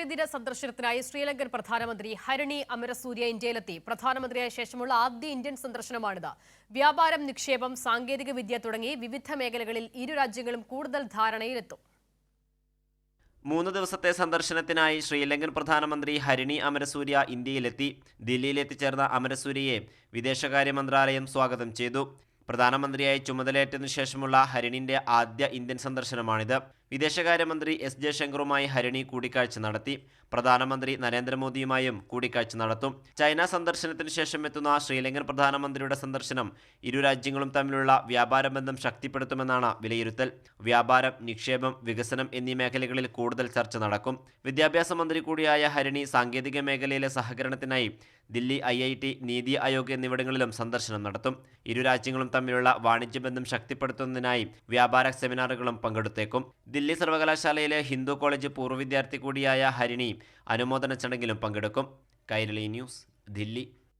സ്വാതന്ത്ര്യദിന സന്ദർശനത്തിനായി ശ്രീലങ്കൻ പ്രധാനമന്ത്രി ഹരണി അമരസൂര്യ ഇന്ത്യയിലെത്തി. പ്രധാനമന്ത്രിയായ ശേഷമുള്ള ആദ്യ ഇന്ത്യൻ സന്ദർശനമാണിത്. വ്യാപാരം നിക്ഷേപം സാങ്കേതിക വിദ്യ തുടങ്ങി വിവിധ മേഖലകളിൽ ഇരു രാജ്യങ്ങളും കൂടുതൽ ധാരണയിലെത്തും. മൂന്ന് ദിവസത്തെ സന്ദർശനത്തിനായി ശ്രീലങ്കൻ പ്രധാനമന്ത്രി ഹരിണി അമരസൂര്യ ഇന്ത്യയിലെത്തി. ദില്ലിയിലെത്തിച്ചേർന്ന അമരസൂര്യയെ വിദേശകാര്യ മന്ത്രാലയം സ്വാഗതം ചെയ്തു. പ്രധാനമന്ത്രിയായി ചുമതലയേറ്റതിനു ശേഷമുള്ള ഹരിണിന്റെ ആദ്യ ഇന്ത്യൻ സന്ദർശനമാണിത്. വിദേശകാര്യമന്ത്രി എസ് ജയശങ്കറുമായി ഹരിണി കൂടിക്കാഴ്ച നടത്തി. പ്രധാനമന്ത്രി നരേന്ദ്രമോദിയുമായും കൂടിക്കാഴ്ച നടത്തും. ചൈന സന്ദർശനത്തിന് ശേഷം എത്തുന്ന ശ്രീലങ്കൻ പ്രധാനമന്ത്രിയുടെ സന്ദർശനം ഇരു രാജ്യങ്ങളും തമ്മിലുള്ള വ്യാപാര ബന്ധം ശക്തിപ്പെടുത്തുമെന്നാണ് വിലയിരുത്തൽ. വ്യാപാരം നിക്ഷേപം വികസനം എന്നീ മേഖലകളിൽ കൂടുതൽ ചർച്ച നടക്കും. വിദ്യാഭ്യാസ മന്ത്രി കൂടിയായ ഹരിണി സാങ്കേതിക മേഖലയിലെ സഹകരണത്തിനായി Delhi I I T NITI Aayog എന്നിവിടങ്ങളിലും സന്ദർശനം നടത്തും. ഇരു രാജ്യങ്ങളും തമ്മിലുള്ള വാണിജ്യ ബന്ധം ശക്തിപ്പെടുത്തുന്നതിനായി വ്യാപാര സെമിനാറുകളും പങ്കെടുത്തേക്കും. ദില്ലി സർവകലാശാലയിലെ ഹിന്ദു കോളേജ് പൂർവ വിദ്യാർത്ഥി കൂടിയായ ഹരിണിയും അനുമോദന ചടങ്ങിലും പങ്കെടുക്കും. കൈരളി ന്യൂസ് ദില്ലി.